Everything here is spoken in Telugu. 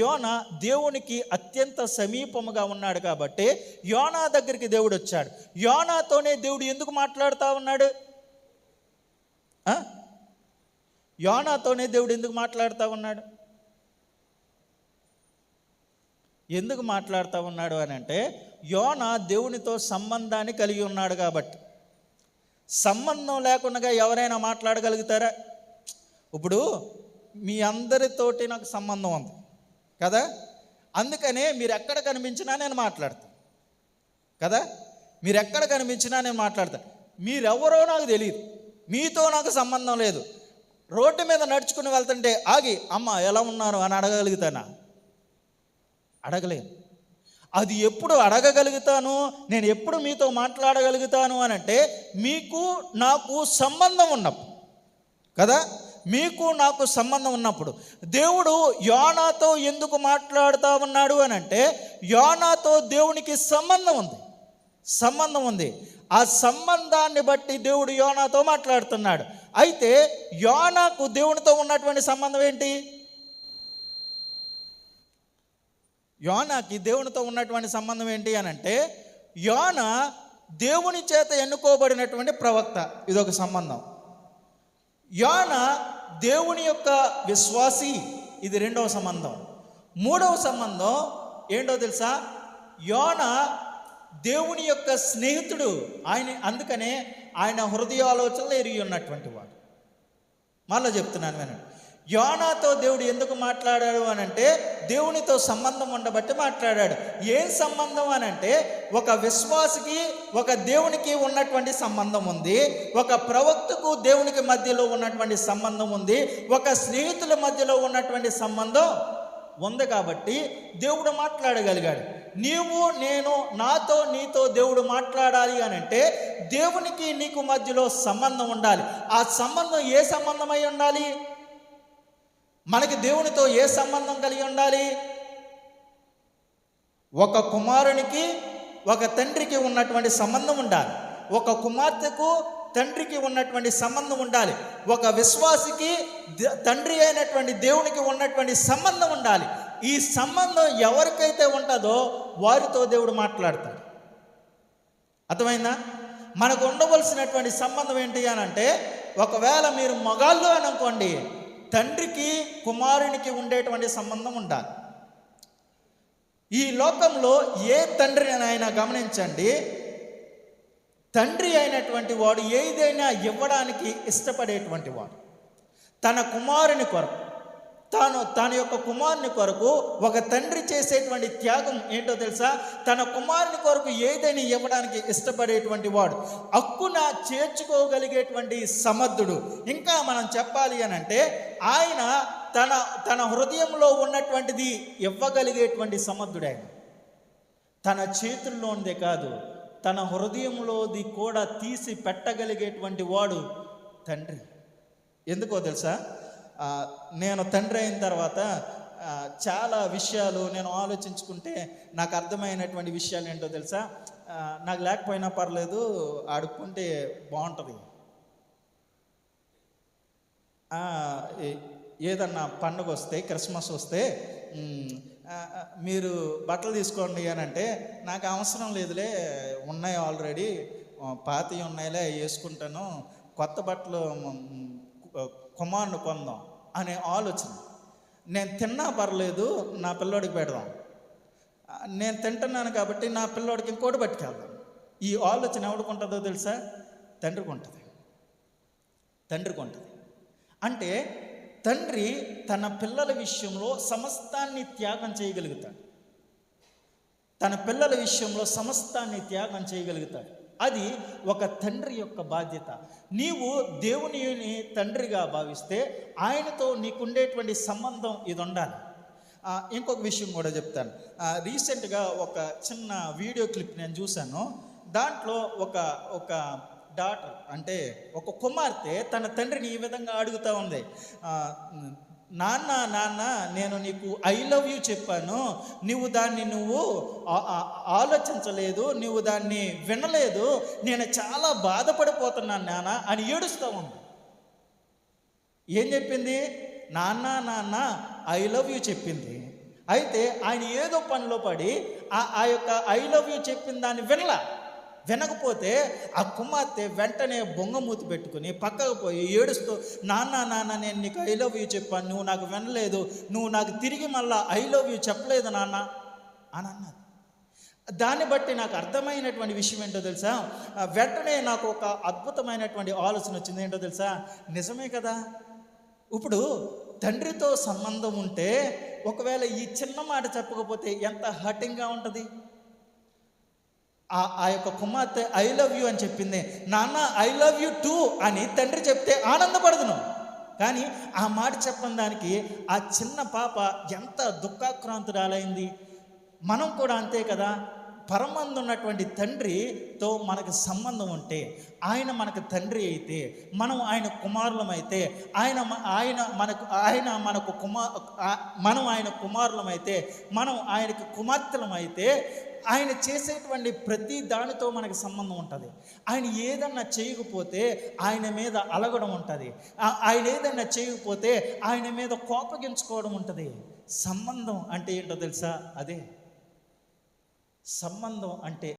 యోన దేవునికి అత్యంత సమీపముగా ఉన్నాడు కాబట్టి యోనా దగ్గరికి దేవుడు వచ్చాడు. యోనాతోనే దేవుడు ఎందుకు మాట్లాడుతూ ఉన్నాడు? యోనాతోనే దేవుడు ఎందుకు మాట్లాడుతూ ఉన్నాడు? ఎందుకు మాట్లాడుతూ ఉన్నాడు అని అంటే యోన దేవునితో సంబంధాన్ని కలిగి ఉన్నాడు కాబట్టి. సంబంధం లేకుండా ఎవరైనా మాట్లాడగలుగుతారా? ఇప్పుడు మీ అందరితోటి నాకు సంబంధం ఉంది. కదా? అందుకనే మీరు ఎక్కడ కనిపించినా నేను మాట్లాడతాను కదా? మీరు ఎక్కడ కనిపించినా నేను మాట్లాడతాను మీరెవరో నాకు తెలియదు మీతో నాకు సంబంధం లేదు. రోడ్డు మీద నడుచుకుని వెళ్తుంటే ఆగి అమ్మ ఎలా ఉన్నారు? అని అడగగలుగుతానా? అడగలేను. అది ఎప్పుడు అడగగలుగుతాను? నేను ఎప్పుడు మీతో మాట్లాడగలుగుతాను అని అంటే మీకు నాకు సంబంధం ఉన్నప్పుడు. కదా? మీకు నాకు సంబంధం ఉన్నప్పుడు దేవుడు యోనాతో ఎందుకు మాట్లాడుతూ ఉన్నాడు అని అంటే యోనాతో దేవునికి సంబంధం ఉంది. సంబంధం ఉంది. ఆ సంబంధాన్ని బట్టి దేవుడు యోనాతో మాట్లాడుతున్నాడు. అయితే యోనాకు దేవునితో ఉన్నటువంటి సంబంధం ఏంటి? యోనాకి దేవునితో ఉన్నటువంటి సంబంధం ఏంటి అని అంటే యోన దేవుని చేత ఎన్నుకోబడినటువంటి ప్రవక్త. ఇదొక సంబంధం. యోన దేవుని యొక్క విశ్వాసి. ఇది రెండవ సంబంధం. మూడవ సంబంధం ఏంటో తెలుసా? యోన దేవుని యొక్క స్నేహితుడు. ఆయన అందుకనే ఆయన హృదయాలోచనలు ఎరిగి ఉన్నటువంటి వాడు. మళ్ళీ చెప్తున్నాను వినండి. యోనాతో దేవుడు ఎందుకు మాట్లాడాడు అని అంటే దేవునితో సంబంధం ఉండబట్టి మాట్లాడాడు. ఏం సంబంధం అని అంటే ఒక విశ్వాసికి ఒక దేవునికి ఉన్నటువంటి సంబంధం ఉంది. ఒక ప్రవక్తకు దేవునికి మధ్యలో ఉన్నటువంటి సంబంధం ఉంది. ఒక స్నేహితుల మధ్యలో ఉన్నటువంటి సంబంధం ఉంది కాబట్టి దేవుడు మాట్లాడగలిగాడు. నీవు నేను నాతో నీతో దేవుడు మాట్లాడాలి అని అంటే దేవునికి నీకు మధ్యలో సంబంధం ఉండాలి. ఆ సంబంధం ఏ సంబంధమై ఉండాలి? మనకి దేవునితో ఏ సంబంధం కలిగి ఉండాలి? ఒక కుమారునికి ఒక తండ్రికి ఉన్నటువంటి సంబంధం ఉండాలి. ఒక కుమార్తెకు తండ్రికి ఉన్నటువంటి సంబంధం ఉండాలి. ఒక విశ్వాసికి తండ్రి అయినటువంటి దేవునికి ఉన్నటువంటి సంబంధం ఉండాలి. ఈ సంబంధం ఎవరికైతే ఉంటుందో వారితో దేవుడు మాట్లాడతాడు. అర్థమైందా? మనకు ఉండవలసినటువంటి సంబంధం ఏంటి అని అంటే ఒకవేళ మీరు మగాళ్ళు అని అనుకోండి తండ్రికి కుమారునికి ఉండేటువంటి సంబంధం ఉండాలి. ఈ లోకంలో ఏ తండ్రిని అయినా గమనించండి తండ్రి అయినటువంటి వాడు ఏదైనా ఇవ్వడానికి ఇష్టపడేటువంటి వాడు. తన కుమారుని కొరకు తాను తన యొక్క కుమారుని కొరకు ఒక తండ్రి చేసేటువంటి త్యాగం ఏంటో తెలుసా? తన కుమారుని కొరకు ఏదైనా ఇవ్వడానికి ఇష్టపడేటువంటి వాడు హక్కున చేర్చుకోగలిగేటువంటి సమర్థుడు. ఇంకా మనం చెప్పాలి అని అంటే ఆయన తన తన హృదయంలో ఉన్నటువంటిది ఇవ్వగలిగేటువంటి సమర్థుడే తన చేతుల్లో ఉందే కాదు తన హృదయంలోది కూడా తీసి పెట్టగలిగేటువంటి వాడు తండ్రి. ఎందుకో తెలుసా? నేను తండ్రి అయిన తర్వాత చాలా విషయాలు నేను ఆలోచించుకుంటే నాకు అర్థమైనటువంటి విషయాలు ఏంటో తెలుసా? నాకు లేకపోయినా పర్లేదు ఆడుకుంటే బాగుంటుంది. ఏదన్నా పండుగ వస్తే క్రిస్మస్ వస్తే మీరు బట్టలు తీసుకోండి అని అంటే నాకు అవసరం లేదులే ఉన్నాయి ఆల్రెడీ పాతవి ఉన్నాయిలే వేసుకుంటాను. కొత్త బట్టలు కుమారుని కొందాం అనే ఆలోచన. నేను తిన్నా పర్లేదు నా పిల్లోడికి పెడదాం. నేను తింటున్నాను కాబట్టి నా పిల్లోడికి ఇంకోటి పట్టుకెళ్దాం. ఈ ఆలోచన ఎవరికి ఉంటుందో తెలుసా? తండ్రికి ఉంటుంది. తండ్రికి ఉంటుంది. అంటే తండ్రి తన పిల్లల విషయంలో సమస్తాన్ని త్యాగం చేయగలుగుతాడు. తన పిల్లల విషయంలో సమస్తాన్ని త్యాగం చేయగలుగుతాడు. అది ఒక తండ్రి యొక్క బాధ్యత. నీవు దేవునిని తండ్రిగా భావిస్తే ఆయనతో నీకుండేటువంటి సంబంధం ఇది ఉండాలి ఇంకొక విషయం కూడా చెప్తాను. రీసెంట్గా ఒక చిన్న వీడియో క్లిప్ నేను చూశాను. దాంట్లో ఒక ఒక డాటర్ అంటే ఒక కుమార్తె తన తండ్రిని ఈ విధంగా అడుగుతూ ఉంది. నాన్న నాన్న నేను నీకు ఐ లవ్ యూ చెప్పాను. నువ్వు దాన్ని నువ్వు ఆలోచించలేదు నువ్వు దాన్ని వినలేదు. నేను చాలా బాధపడిపోతున్నాను నాన్న అని ఏడుస్తూ ఉంది. ఏం చెప్పింది? నాన్న నాన్న ఐ లవ్ యూ చెప్పింది. అయితే ఆయన ఏదో పనిలో పడి ఆ ఆ యొక్క ఐ లవ్ యూ చెప్పిన దాన్ని వినలా? వినకపోతే ఆ కుమార్తె వెంటనే బొంగమూతి పెట్టుకుని పక్కకు పోయి ఏడుస్తూ నాన్న నాన్న నేను నీకు ఐ లవ్ యూ చెప్పాను నువ్వు నాకు వినలేదు నువ్వు నాకు తిరిగి మళ్ళా ఐ లవ్ యూ చెప్పలేదు నాన్న అని అన్నది. దాన్ని బట్టి నాకు అర్థమైనటువంటి విషయం ఏంటో తెలుసా? వెంటనే నాకు ఒక అద్భుతమైనటువంటి ఆలోచన వచ్చింది. ఏంటో తెలుసా? నిజమే కదా? ఇప్పుడు తండ్రితో సంబంధం ఉంటే ఒకవేళ ఈ చిన్న మాట చెప్పకపోతే ఎంత హర్టింగ్గా ఉంటుంది? ఆ యొక్క కుమార్తె ఐ లవ్ యూ అని చెప్పింది. నాన్న ఐ లవ్ యూ టూ అని తండ్రి చెప్తే ఆనందపడదును. కానీ ఆ మాట చెప్పని దానికి ఆ చిన్న పాప ఎంత దుఃఖాక్రాంతురాలైంది. మనం కూడా అంతే కదా. పరమందు ఉన్నటువంటి తండ్రితో మనకు సంబంధం ఉంటే ఆయన మనకు తండ్రి అయితే మనం ఆయన కుమారులమైతే ఆయన ఆయన మనకు ఆయన మనకు కుమార్ మనం ఆయన కుమారులమైతే మనం ఆయనకు కుమార్తెలమైతే ఆయన చేసేటువంటి ప్రతి దానితో మనకు సంబంధం ఉంటుంది. ఆయన ఏదన్నా చేయకపోతే ఆయన మీద అలగడం ఉంటుంది. ఆయన ఏదన్నా చేయకపోతే ఆయన మీద కోపగించుకోవడం ఉంటుంది. సంబంధం అంటే ఏంటో తెలుసా? అదే సంబంధం అంటే